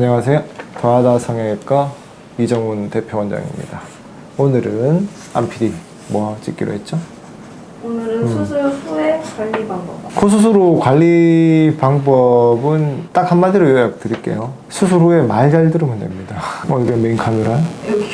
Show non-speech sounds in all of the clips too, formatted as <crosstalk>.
안녕하세요. 더하다 성형외과 이정훈 대표원장입니다. 오늘은 안PD 뭐 찍기로 했죠? 오늘은 음. 수술 후의 관리 방법. 코 수술 후 관리 방법은 딱 한마디로 요약 드릴게요. 수술 후에 말 잘 들으면 됩니다. <laughs> 어, 이게 메인 카메라.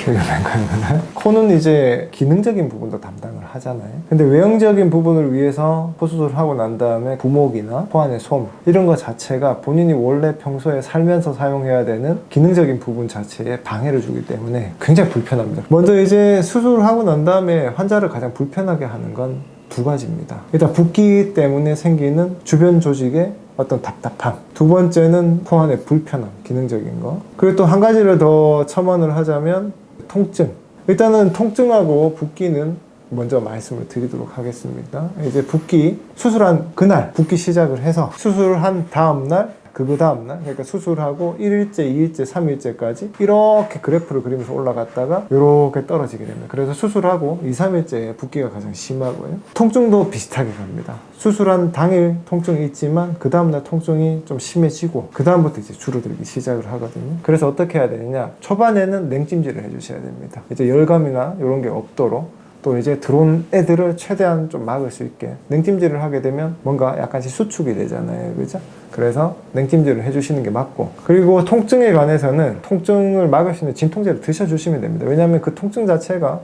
이게 메인 카메라. 코는 이제 기능적인 부분도 담당을 하잖아요. 근데 외형적인 부분을 위해서 코 수술을 하고 난 다음에 부목이나 코 안의 솜 이런 거 자체가 본인이 원래 평소에 살면서 사용해야 되는 기능적인 부분 자체에 방해를 주기 때문에 굉장히 불편합니다. 먼저 이제 수술을 하고 난 다음에 환자를 가장 불편하게 하는 건 두 가지입니다. 일단 붓기 때문에 생기는 주변 조직의 어떤 답답함. 두 번째는 코 안의 불편함, 기능적인 거. 그리고 또 한 가지를 더 첨언을 하자면 통증. 일단은 통증하고 붓기는 먼저 말씀을 드리도록 하겠습니다. 이제 붓기 수술한 그날 붓기 시작을 해서 수술한 다음 날 그 다음 날 그러니까 수술하고 1일째, 2일째, 3일째까지 이렇게 그래프를 그리면서 올라갔다가 이렇게 떨어지게 됩니다. 그래서 수술하고 2, 3일째 붓기가 가장 심하고요. 통증도 비슷하게 갑니다. 수술한 당일 통증이 있지만 그 다음날 통증이 좀 심해지고 그 다음부터 이제 줄어들기 시작을 하거든요. 그래서 어떻게 해야 되느냐? 초반에는 냉찜질을 해주셔야 됩니다. 이제 열감이나 이런 게 없도록 또 이제 들어온 애들을 최대한 좀 막을 수 있게 냉찜질을 하게 되면 뭔가 약간씩 수축이 되잖아요. 그죠? 그래서 냉찜질을 해주시는 게 맞고 그리고 통증에 관해서는 통증을 막을 수 있는 진통제를 드셔주시면 됩니다. 왜냐하면 그 통증 자체가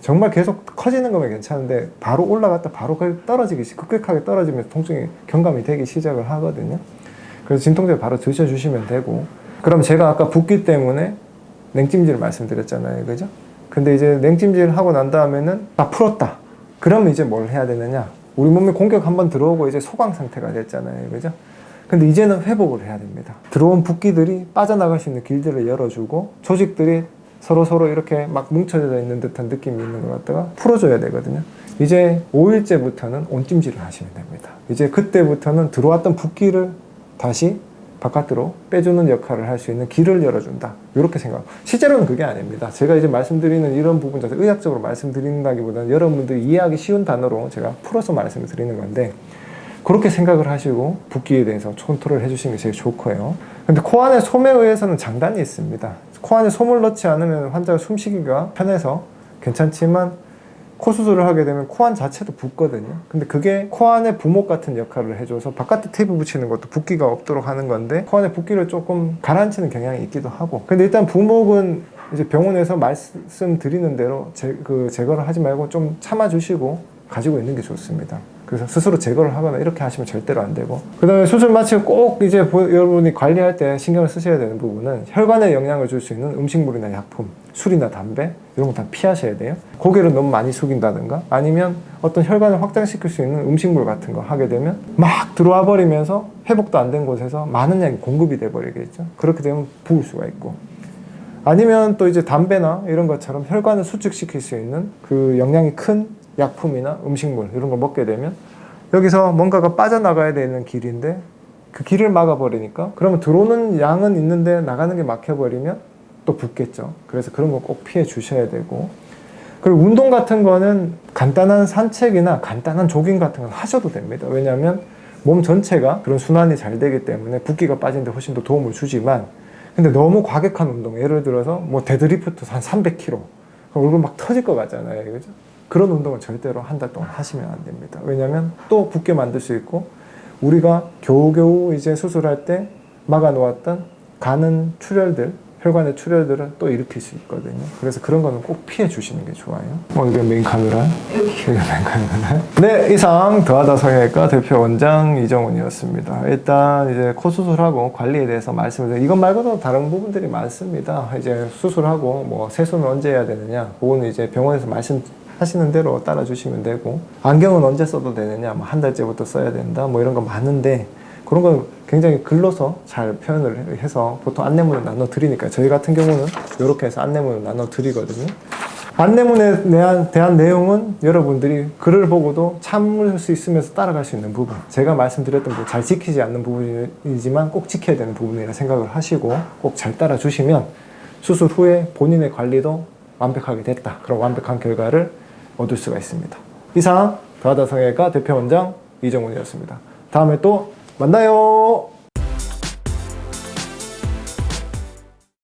정말 계속 커지는 거면 괜찮은데 바로 올라갔다 바로 그 떨어지기 시- 급격하게 떨어지면서 통증이 경감이 되기 시작을 하거든요. 그래서 진통제 바로 드셔주시면 되고 그럼 제가 아까 붓기 때문에 냉찜질을 말씀드렸잖아요. 그죠? 근데 이제 냉찜질 하고 난 다음에는 다 풀었다. 그러면 이제 뭘 해야 되느냐? 우리 몸에 공격 한번 들어오고 이제 소강 상태가 됐잖아요. 그죠? 근데 이제는 회복을 해야 됩니다. 들어온 붓기들이 빠져나갈 수 있는 길들을 열어주고 조직들이 서로 서로 이렇게 막 뭉쳐져 있는 듯한 느낌이 있는 것 같다가 풀어줘야 되거든요. 이제 5일째부터는 온찜질을 하시면 됩니다. 이제 그때부터는 들어왔던 붓기를 다시 바깥으로 빼주는 역할을 할 수 있는 길을 열어준다. 이렇게 생각. 실제로는 그게 아닙니다. 제가 이제 말씀드리는 이런 부분 자체 의학적으로 말씀드린다기보다는 여러분들이 이해하기 쉬운 단어로 제가 풀어서 말씀을 드리는 건데 그렇게 생각을 하시고 붓기에 대해서 컨트롤 해주시는 게 제일 좋고요. 근데 코 안에 솜에 의해서는 장단이 있습니다. 코 안에 솜을 넣지 않으면 환자가 숨쉬기가 편해서 괜찮지만 코 수술을 하게 되면 코안 자체도 붓거든요. 근데 그게 코 안에 부목 같은 역할을 해줘서 바깥에 테이프 붙이는 것도 붓기가 없도록 하는 건데 코 안에 붓기를 조금 가라앉히는 경향이 있기도 하고. 근데 일단 부목은 이제 병원에서 말씀드리는 대로 제, 그 제거를 하지 말고 좀 참아주시고 가지고 있는 게 좋습니다. 그래서 스스로 제거를 하거나 이렇게 하시면 절대로 안 되고. 그 다음에 수술 마치고 꼭 이제 보- 여러분이 관리할 때 신경을 쓰셔야 되는 부분은 혈관에 영향을 줄 수 있는 음식물이나 약품 술이나 담배 이런 거 다 피하셔야 돼요. 고개를 너무 많이 숙인다든가 아니면 어떤 혈관을 확장시킬 수 있는 음식물 같은 거 하게 되면 막 들어와 버리면서 회복도 안 된 곳에서 많은 양이 공급이 돼 버리겠죠. 그렇게 되면 부을 수가 있고. 아니면 또 이제 담배나 이런 것처럼 혈관을 수축시킬 수 있는 그 영향이 큰 약품이나 음식물 이런 걸 먹게 되면 여기서 뭔가가 빠져나가야 되는 길인데 그 길을 막아버리니까 그러면 들어오는 양은 있는데 나가는 게 막혀버리면 또 붓겠죠. 그래서 그런 거 꼭 피해 주셔야 되고 그리고 운동 같은 거는 간단한 산책이나 간단한 조깅 같은 건 하셔도 됩니다. 왜냐하면 몸 전체가 그런 순환이 잘 되기 때문에 붓기가 빠지는데 훨씬 더 도움을 주지만 근데 너무 과격한 운동 예를 들어서 뭐 데드리프트 한 300kg 그럼 얼굴 막 터질 것 같잖아요 그죠 그런 운동은 절대로 한 달 동안 하시면 안 됩니다. 왜냐하면 또 붓게 만들 수 있고 우리가 겨우겨우 이제 수술할 때 막아 놓았던 가는 출혈들 혈관의 출혈들을 또 일으킬 수 있거든요. 그래서 그런 거는 꼭 피해 주시는 게 좋아요. 어 이게 메인 카메라 여기. 이게 메인 카메라 네 이상 더하다 성형외과 대표 원장 이정훈이었습니다. 일단 이제 코 수술하고 관리에 대해서 말씀을 드려 이것 말고도 다른 부분들이 많습니다. 이제 수술하고 뭐 세수는 언제 해야 되느냐. 그거는 이제 병원에서 말씀 하시는 대로 따라 주시면 되고 안경은 언제 써도 되느냐 뭐 한 달째부터 써야 된다 뭐 이런 거 많은데 그런 건 굉장히 글로서 잘 표현을 해서 보통 안내문을 나눠 드리니까 저희 같은 경우는 이렇게 해서 안내문을 나눠 드리거든요. 안내문에 대한, 대한 내용은 여러분들이 글을 보고도 참을 수 있으면서 따라갈 수 있는 부분. 제가 말씀드렸던 부분 잘 지키지 않는 부분이지만 꼭 지켜야 되는 부분이라 생각을 하시고 꼭 잘 따라 주시면 수술 후에 본인의 관리도 완벽하게 됐다. 그런 완벽한 결과를 얻을 수가 있습니다. 이상 더하다 성형외과 대표 원장 이정훈이었습니다. 다음에 또 만나요